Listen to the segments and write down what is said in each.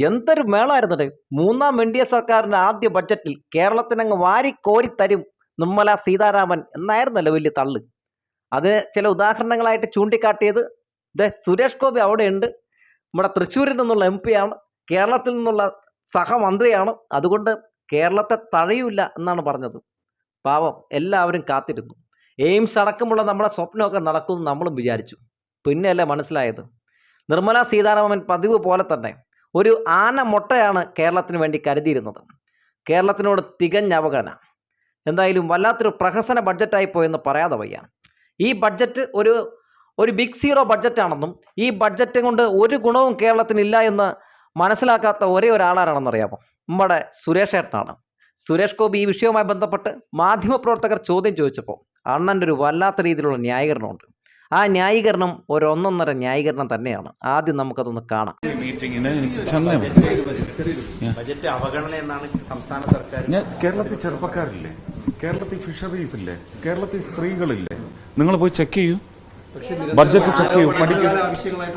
എന്തൊരു മേളായിരുന്നത്? മൂന്നാം N D A സർക്കാരിന്റെ ആദ്യ ബഡ്ജറ്റിൽ കേരളത്തിനങ്ങ് കോരി തരും നിർമ്മല സീതാരാമൻ എന്നായിരുന്നല്ലോ വലിയ തള്ള്. അത് ചില ഉദാഹരണങ്ങളായിട്ട് ചൂണ്ടിക്കാട്ടിയത് ദേ സുരേഷ് ഗോപി അവിടെയുണ്ട്. നമ്മുടെ തൃശ്ശൂരിൽ നിന്നുള്ള എം ആണ് കേരളത്തിൽ നിന്നുള്ള സഹമന്ത്രിയാണ്. അതുകൊണ്ട് കേരളത്തെ തഴയില്ല എന്നാണ് പറഞ്ഞത്. പാവം എല്ലാവരും കാത്തിരുന്നു. എയിംസ് അടക്കമുള്ള നമ്മുടെ സ്വപ്നമൊക്കെ നടക്കുമെന്ന് നമ്മളും വിചാരിച്ചു. പിന്നെയല്ലേ മനസ്സിലായത്? നിർമ്മല സീതാരാമൻ പതിവ് പോലെ തന്നെ. ഒരു ആന മുട്ടയാണ് കേരളത്തിന് വേണ്ടി കരുതിയിരുന്നത്. കേരളത്തിനോട് തികഞ്ഞ അവഗണന. എന്തായാലും വല്ലാത്തൊരു പ്രഹസന ബഡ്ജറ്റായി പോയെന്ന് പറയാതെ വയ്യ. ഈ ബഡ്ജറ്റ് ഒരു ഒരു ബിഗ് സീറോ ബഡ്ജറ്റാണെന്നും ഈ ബഡ്ജറ്റ് കൊണ്ട് ഒരു ഗുണവും കേരളത്തിനില്ല എന്ന് മനസ്സിലാക്കാത്ത ഒരേ ഒരാളാരാണെന്നറിയാമോ? നമ്മുടെ സുരേഷ് ഏട്ടനാണ്. സുരേഷ് ഗോപി ഈ വിഷയവുമായി ബന്ധപ്പെട്ട് മാധ്യമപ്രവർത്തകർ ചോദ്യം ചോദിച്ചപ്പോൾ അണ്ണന്റെ ഒരു വല്ലാത്ത രീതിയിലുള്ള ന്യായീകരണമുണ്ട്. ആ ന്യായീകരണം ഒരൊന്നൊന്നര ഒന്നൊന്നര ന്യായീകരണം തന്നെയാണ്. ആദ്യം നമുക്കതൊന്ന് കാണാം. ബജറ്റ് അവഗണന എന്നാണ് സംസ്ഥാന സർക്കാർ ഞാൻ കേരളത്തിൽ ചെറുപ്പക്കാരില്ലേ? കേരളത്തിൽ ഫിഷറീസ് ഇല്ലേ കേരളത്തിൽ സ്ത്രീകളില്ലേ? നിങ്ങൾ പോയി ചെക്ക് ചെയ്യൂ. ബഡ്ജറ്റ് ചെക്ക് ചെയ്യൂ പഠിക്കൂ.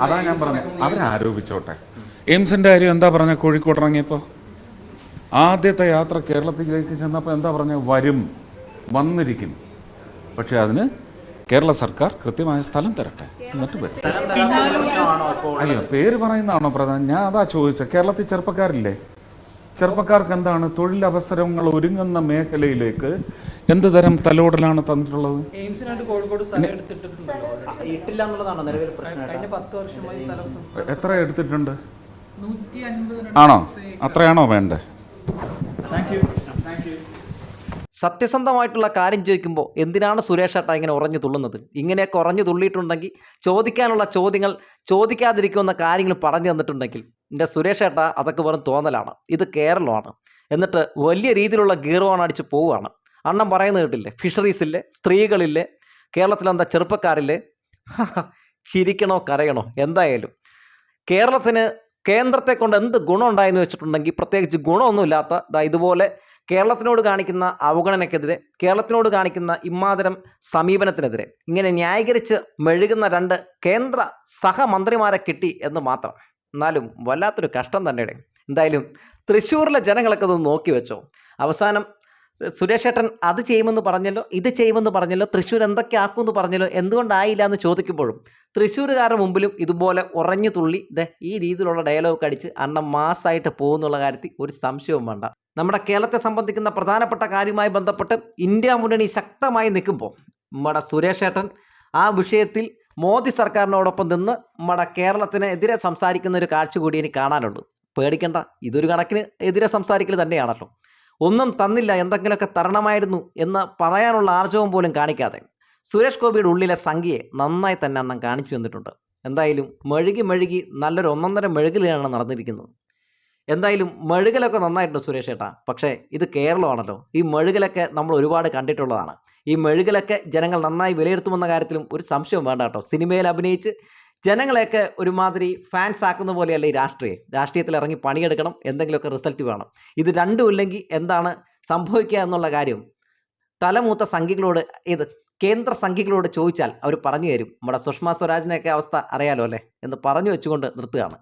അതാ ഞാൻ പറഞ്ഞത്. അവരാരോപിച്ചോട്ടെ എയിംസിന്റെ കാര്യം എന്താ പറഞ്ഞ കോഴിക്കോട് ഇറങ്ങിയപ്പോ? ആദ്യത്തെ യാത്ര കേരളത്തിലേക്ക് ചെന്നപ്പോൾ എന്താ പറഞ്ഞ? വരും. വന്നിരിക്കും. പക്ഷെ അതിന് കേരള സർക്കാർ കൃത്യമായ സ്ഥലം തരട്ടെ. എന്നിട്ട് വരും. അയ്യോ പേര് പറയുന്നതാണോ പ്രധാനം? ഞാൻ അതാ ചോദിച്ച കേരളത്തിൽ ചെറുപ്പക്കാരില്ലേ? ചെറുപ്പക്കാർക്ക് എന്താണ്? തൊഴിലവസരങ്ങൾ ഒരുങ്ങുന്ന മേഖലയിലേക്ക് എന്ത് തരം തലോടലാണ് തന്നിട്ടുള്ളത്? എത്ര എടുത്തിട്ടുണ്ട്? ആണോ? അത്രയാണോ വേണ്ടേ? സത്യസന്ധമായിട്ടുള്ള കാര്യം ചോദിക്കുമ്പോൾ എന്തിനാണ് സുരേഷ് ഏട്ട ഇങ്ങനെ ഉറഞ്ഞു തുള്ളുന്നത്? ഇങ്ങനെയൊക്കെ ഉറഞ്ഞു തുള്ളിയിട്ടുണ്ടെങ്കിൽ ചോദിക്കാനുള്ള ചോദ്യങ്ങൾ ചോദിക്കാതിരിക്കുന്ന കാര്യങ്ങൾ പറഞ്ഞു തന്നിട്ടുണ്ടെങ്കിൽ എന്റെ സുരേഷ് ഏട്ട അതൊക്കെ വെറും തോന്നലാണ്. ഇത് കേരളമാണ്. എന്നിട്ട് വലിയ രീതിയിലുള്ള ഗീർവാണ് അടിച്ച് പോവുകയാണ്. അണ്ണം പറയുന്നത് കേട്ടില്ലേ? ഫിഷറീസില്ലേ സ്ത്രീകളില്ലേ? കേരളത്തിലെന്താ ചെറുപ്പക്കാരില്ലേ? ചിരിക്കണോ കരയണോ? എന്തായാലും. കേരളത്തിന് കേന്ദ്രത്തെ കൊണ്ട് എന്ത് ഗുണം ഉണ്ടായെന്ന് വെച്ചിട്ടുണ്ടെങ്കിൽ പ്രത്യേകിച്ച് ഗുണമൊന്നുമില്ലാത്ത ഇതുപോലെ കേരളത്തിനോട് കാണിക്കുന്ന അവഗണനയ്ക്കെതിരെ കേരളത്തിനോട് കാണിക്കുന്ന ഇമ്മാതരം സമീപനത്തിനെതിരെ ഇങ്ങനെ ന്യായീകരിച്ച് മെഴുകുന്ന രണ്ട് കേന്ദ്ര സഹമന്ത്രിമാരെ കിട്ടി എന്ന് മാത്രം. എന്നാലും വല്ലാത്തൊരു കഷ്ടം തന്നെയുടെ എന്തായാലും തൃശ്ശൂരിലെ ജനങ്ങളൊക്കെ ഒന്ന് നോക്കി വെച്ചോ. അവസാനം സുരേഷ് ഏട്ടൻ അത് ചെയ്യുമെന്ന് പറഞ്ഞല്ലോ ഇത് ചെയ്യുമെന്ന് പറഞ്ഞല്ലോ തൃശ്ശൂർ എന്തൊക്കെ ആക്കുമെന്ന് പറഞ്ഞല്ലോ എന്തുകൊണ്ടായില്ല എന്ന് ചോദിക്കുമ്പോഴും തൃശ്ശൂരുകാരുടെ മുമ്പിലും ഇതുപോലെ ഉറഞ്ഞു തുള്ളി ദേ ഈ രീതിയിലുള്ള ഡയലോഗ് അടിച്ച് അണ്ണൻ മാസ്സായിട്ട് പോകുന്നുള്ള കാര്യത്തിൽ ഒരു സംശയവും വേണ്ട. നമ്മുടെ കേരളത്തെ സംബന്ധിക്കുന്ന പ്രധാനപ്പെട്ട കാര്യവുമായി ബന്ധപ്പെട്ട് ഇന്ത്യ മുന്നണി ശക്തമായി നിൽക്കുമ്പോൾ നമ്മുടെ സുരേഷ് ഏട്ടൻ ആ വിഷയത്തിൽ മോദി സർക്കാരിനോടൊപ്പം നിന്ന് നമ്മുടെ കേരളത്തിനെതിരെ സംസാരിക്കുന്ന ഒരു കാഴ്ച കൂടി എനിക്ക് കാണാനുള്ളൂ പേടിക്കണ്ട ഇതൊരു കണക്കിന് എതിരെ സംസാരിക്കൽ തന്നെയാണല്ലോ. ഒന്നും തന്നില്ല എന്തെങ്കിലുമൊക്കെ തരണമായിരുന്നു എന്ന് പറയാനുള്ള ആർജവം പോലും കാണിക്കാതെ സുരേഷ് ഗോപിയുടെ ഉള്ളിലെ സംഖ്യയെ നന്നായി തന്നെ അണ്ണം കാണിച്ചു തന്നിട്ടുണ്ട്. എന്തായാലും മെഴുകി മെഴുകി നല്ലൊരു ഒന്നൊന്നര മെഴുകലാണ് നടന്നിരിക്കുന്നത്. എന്തായാലും മെഴുകലൊക്കെ നന്നായിട്ടുണ്ട് സുരേഷ് ഏട്ടാ. പക്ഷേ ഇത് കേരളമാണല്ലോ. ഈ മെഴുകലൊക്കെ നമ്മൾ ഒരുപാട് കണ്ടിട്ടുള്ളതാണ്. ഈ മെഴുകലൊക്കെ ജനങ്ങൾ നന്നായി വിലയിരുത്തുമെന്ന കാര്യത്തിലും ഒരു സംശയവും വേണ്ട കേട്ടോ. സിനിമയിൽ അഭിനയിച്ച് ജനങ്ങളെയൊക്കെ ഒരുമാതിരി ഫാൻസ് ആക്കുന്ന പോലെയല്ല ഈ രാഷ്ട്രീയം. രാഷ്ട്രീയത്തിൽ ഇറങ്ങി പണിയെടുക്കണം എന്തെങ്കിലുമൊക്കെ റിസൾട്ട് വേണം. ഇത് രണ്ടും ഇല്ലെങ്കിൽ എന്താണ് സംഭവിക്കുക എന്നുള്ള കാര്യം തലമൂത്ത സംഖ്യകളോട് ഇത് കേന്ദ്ര സംഖ്യകളോട് ചോദിച്ചാൽ അവർ പറഞ്ഞു തരും. നമ്മുടെ സുഷമ സ്വരാജിനെയൊക്കെ അവസ്ഥ അറിയാലോ അല്ലേ? എന്ന് പറഞ്ഞു വെച്ചുകൊണ്ട് നിർത്തുകയാണ്.